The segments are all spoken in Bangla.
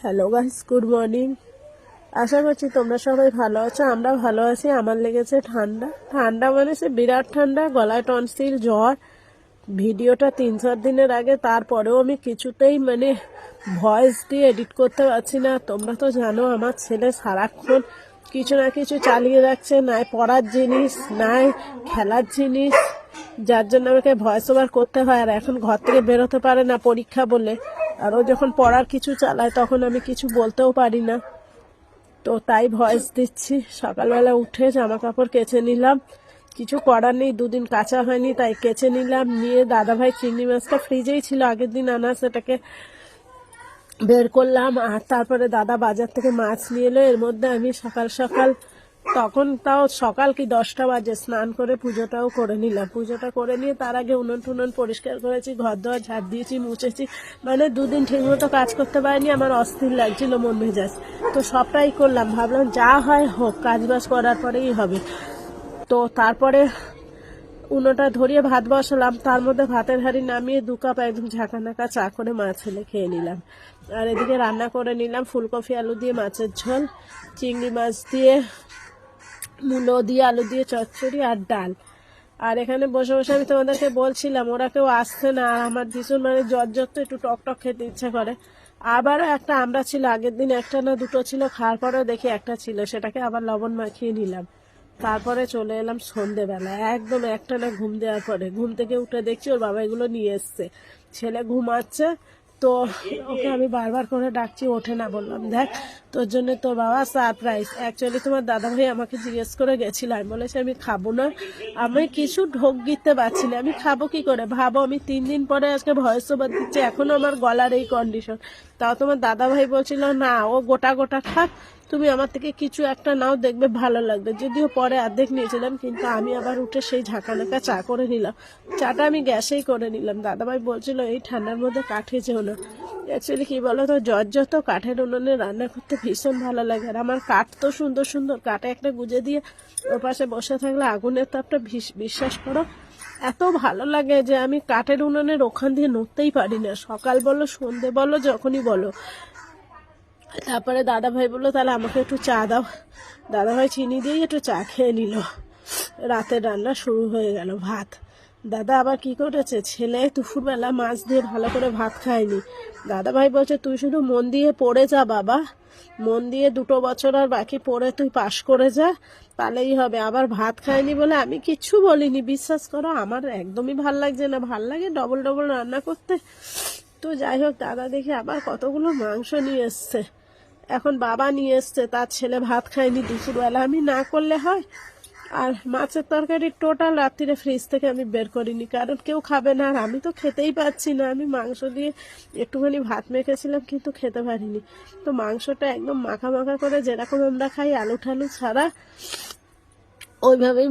হ্যালো গাইস গুড মর্নিং আশা করছি তোমরা সবাই ভালো আছো, আমরা ভালো আছি। আমার লেগেছে ঠান্ডা। ঠান্ডা মানে সে বিরাট ঠান্ডা, গলায় টনসিল জ্বর। ভিডিওটা তিন চার দিনের আগে, তারপরেও আমি কিছুতেই মানে ভয়েস দিয়ে এডিট করতে পারছি না। তোমরা তো জানো, আমার ছেলে সারাক্ষণ কিছু না কিছু চালিয়ে রাখছে, নাই পড়ার জিনিস, নাই খেলার জিনিস। যার জন্য আমাকে ভয়েস ওভার করতে হয়, আর এখন ঘর থেকে বেরোতে পারে না পরীক্ষা বলে। আর ও যখন পড়ার কিছু চালায়, তখন আমি কিছু বলতেও পারি না। তো তাই ভয়েস দিচ্ছি। সকালবেলা উঠে জামা কাপড় কেচে নিলাম। কিছু করার নেই, দুদিন কাঁচা হয়নি, তাই কেচে নিলাম। নিয়ে দাদাভাই চিংড়ি মাছটা ফ্রিজেই ছিল, আগের দিন আনা সেটাকে বের করলাম। আর তারপরে দাদা বাজার থেকে মাছ নিয়ে এলো। এর মধ্যে আমি সকাল সকাল তখন তাও সকাল কি দশটা বাজে, স্নান করে পুজোটাও করে নিলাম। পুজোটা করে নিয়ে তার আগে উনুন টুনুন পরিষ্কার করেছি ঘর দোয়ার ঝাড় দিয়েছি, মুছেছি। মানে দুদিন ঠিকমতো কাজ করতে পারিনি, আমার অস্থির লাগছিল, মন মেজাজ তো সবটাই করলাম, ভাবলাম যা হয় হোক, কাজ বাজ করার পরেই হবে। তো তারপরে উনোটা ধরিয়ে ভাত বসালাম, তার মধ্যে ভাতের হাঁড়ি নামিয়ে দু কাপ একদম ঝাঁকা নাকা চা করে মাছ হেলে খেয়ে নিলাম। আর এদিকে রান্না করে নিলাম, ফুলকপি, আলু দিয়ে মাছের ঝোল, চিংড়ি মাছ দিয়ে মূলো দিয়ে, আলু দিয়ে, চচ্চড়ি আর ডাল। আর এখানে বসে বসে আমি তোমাদেরকে বলছিলাম, ওরা কেউ আসছে না। আর আমার ভীষণ মানে জ্বর জ্বর তো একটু টক টক খেতে ইচ্ছে করে। আবারও একটা আমরা ছিল, আগের দিন একটা না দুটো ছিল, খাওয়ার পরেও দেখি একটা ছিল। সেটাকে আবার লবণ মাখিয়ে নিলাম। তারপরে চলে এলাম সন্ধেবেলা। একদম একটা না ঘুম দেওয়ার পরে। ঘুম থেকে উঠে দেখছি ওর বাবা এগুলো নিয়ে এসছে। ছেলে ঘুমাচ্ছে তো ওকে আমি বারবার করে ডাকছি, ওঠে না বললাম, দেখ, তোর জন্য তোর বাবা সারপ্রাইজ অ্যাকচুয়ালি তোমার দাদাভাই আমাকে জিজ্ঞেস করে গেছিল, আমি বলেছি, আমি খাব না, আমি কিছু ঢোক গিতে পারছি না, আমি খাব কি করে? ভাবো, আমি তিন দিন পরে আজকে ভয়েস ওভার দিচ্ছি এখনও আমার গলার এই কন্ডিশন তাও তোমার দাদাভাই বলছিল, না, ও গোটা গোটা খাক তুমি আমার থেকে কিছু একটা নাও দেখবে, ভালো লাগবে। যদিও পরে অর্ধেক নিয়েছিলাম, কিন্তু আমি আবার উঠে সেই ঝাঁকানাকা চা করে নিলাম। চাটা আমি গ্যাসেই করে নিলাম। দাদাভাই বলছিল, এই ঠান্ডার মধ্যে কাঠে যেও না অ্যাকচুয়ালি কি বলো তো জ্বর যত কাঠের উনুনে রান্না করতে ভীষণ ভালো লাগে। আর আমার কাঠ তো সুন্দর সুন্দর, কাঠে একটা গুজে দিয়ে ওর পাশে বসে থাকলে আগুনের তাপটা বিশ্বাস করো, এত ভালো লাগে যে আমি কাঠের উনুনের ওখান দিয়ে নড়তেই পারি না। সকাল বলো, সন্ধে বলো, যখনই বলো। তারপরে দাদা ভাই বলল, তাহলে আমাকে একটু চা দাও। দাদা ভাই চিনি দিয়ে একটু চা খেয়ে নিল। রাতের রান্না শুরু হয়ে গেল ভাত। দাদা আবার কি করেছে, ছেলে দুপুরবেলা মাছ দিয়ে ভালো করে ভাত খায়নি। দাদা ভাই বলছে, তুই শুধু মন দিয়ে পড়ে যা বাবা। মন দিয়ে দুটো বছর আর বাকি পড়ে তুই পাশ করে যা, তাহলেই হবে। আবার ভাত খায়নি বলে আমি কিচ্ছু বলিনি। বিশ্বাস করো, আমার একদমই ভালো লাগছে না। ভালো লাগে ডবল ডবল রান্না করতে। তো যাই হোক, দাদা দেখে আবার কতগুলো মাংস নিয়ে এসছে। এখন বাবা নিয়ে এসছে, তার ছেলে ভাত খায়নি দুপুরবেলা। আমি না করলে হয়? আর মাছের তরকারি টোটাল রাত্রিরে ফ্রিজ থেকে আমি বের করিনি, কারণ কেউ খাবে না। আর আমি তো খেতেই পাচ্ছি না। আমি মাংস দিয়ে একটুখানি ভাত মেখেছিলাম, কিন্তু খেতে পারিনি। তো মাংসটা একদম মাখা মাখা করে যেরকম আমরা খাই, আলু ঠালু ছাড়া ওইভাবেই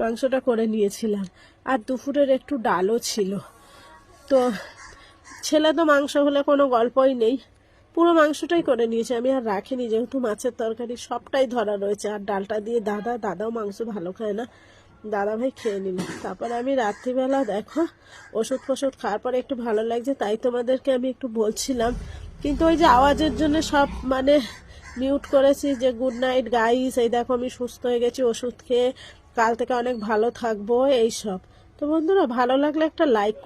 মাংসটা করে নিয়েছিলাম। আর দুপুরের একটু ডালও ছিল। তো ছেলে তো মাংস হলে কোনো গল্পই নেই। পুরো মাংসটাই করে নিয়েছে। আমি আর রাখিনি, যেহেতু মাছের তরকারি সবটাই ধরা রয়েছে। আর ডালটা দিয়ে দাদা, দাদাও মাংস ভালো খায় না। দাদা ভাই খেয়ে নিল। তারপরে আমি রাত্রিবেলা দেখো ওষুধ ফষুধ খাওয়ার পরে একটু ভালো লাগছে, তাই তোমাদেরকে আমি একটু বলছিলাম। কিন্তু ওই যে আওয়াজের জন্য সব মানে মিউট করেছি যে গুড নাইট গাইস এই দেখো, আমি সুস্থ হয়ে গেছি, ওষুধ খেয়ে কাল থেকে অনেক ভালো থাকব এইসব তো বন্ধুরা, ভালো লাগলে একটা লাইক